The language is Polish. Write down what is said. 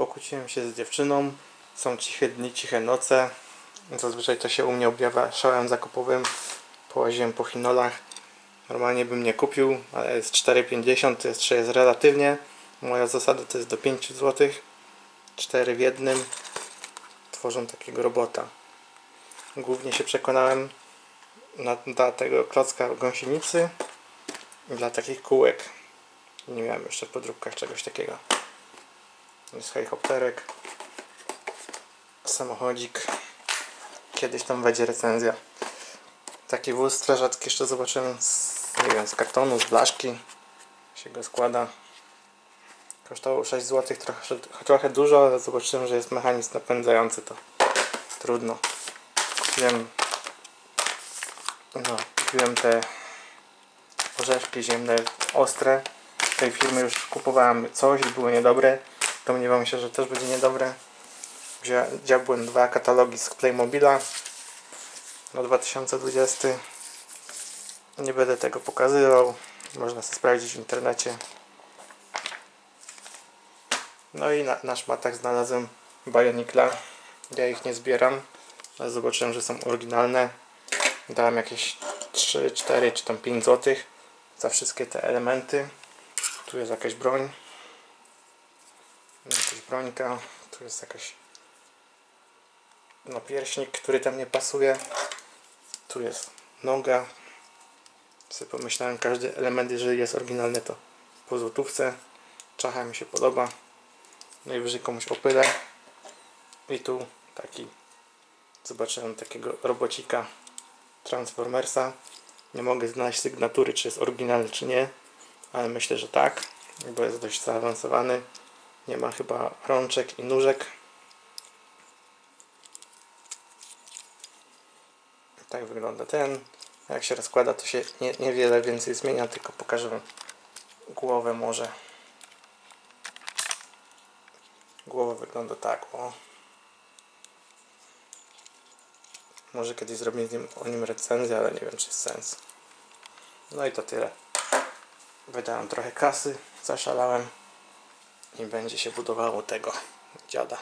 Pokłóciłem się z dziewczyną. Są ciche dni, ciche noce. Zazwyczaj to się u mnie objawia szałem zakupowym. Połaziłem po chinolach. Normalnie bym nie kupił, ale jest 4,50 to jeszcze jest relatywnie. Moja zasada to jest do 5 zł. 4 w jednym tworzą takiego robota. Głównie się przekonałem na, dla tego klocka gąsienicy dla takich kółek. Nie miałem jeszcze w podróbkach czegoś takiego. Jest helikopterek, samochodzik. Kiedyś tam będzie recenzja. Taki wóz strażacki jeszcze zobaczyłem z, nie wiem, z kartonu, z blaszki się go składa. Kosztował 6 zł, trochę, trochę dużo, ale zobaczyłem, że jest mechanizm napędzający to. Trudno. Kupiłem, no, kupiłem te orzeszki ziemne ostre. Tej firmy już kupowałem coś i było niedobre. Domniewam się, że też będzie niedobre. Wziąłem dziabłem dwa katalogi z Playmobila na 2020. Nie będę tego pokazywał. Można sobie sprawdzić w internecie. No i na, na szmatach znalazłem Bionicla. Ja ich nie zbieram, ale zobaczyłem, że są oryginalne. Dałem jakieś 3, 4 czy tam 5 zł za wszystkie te elementy. Tu jest jakaś broń. Jakaś brońka. Tu jest jakaś napierśnik, który tam nie pasuje. Tu jest noga. Sobie pomyślałem, każdy element, jeżeli jest oryginalny, to po złotówce. Czacha mi się podoba. Najwyżej komuś opylę. I tu taki zobaczyłem takiego robocika Transformersa. Nie mogę znaleźć sygnatury, czy jest oryginalny, czy nie, ale myślę, że tak, bo jest dość zaawansowany. Nie ma chyba rączek i nóżek. Tak wygląda ten. Jak się rozkłada, to się nie, niewiele więcej zmienia, tylko pokażę wam głowę może. Głowa wygląda tak, o. Może kiedyś zrobię nim, o nim recenzję, ale nie wiem czy jest sens. No i to tyle. Wydałem trochę kasy, zaszalałem i będzie się budowało tego dziada.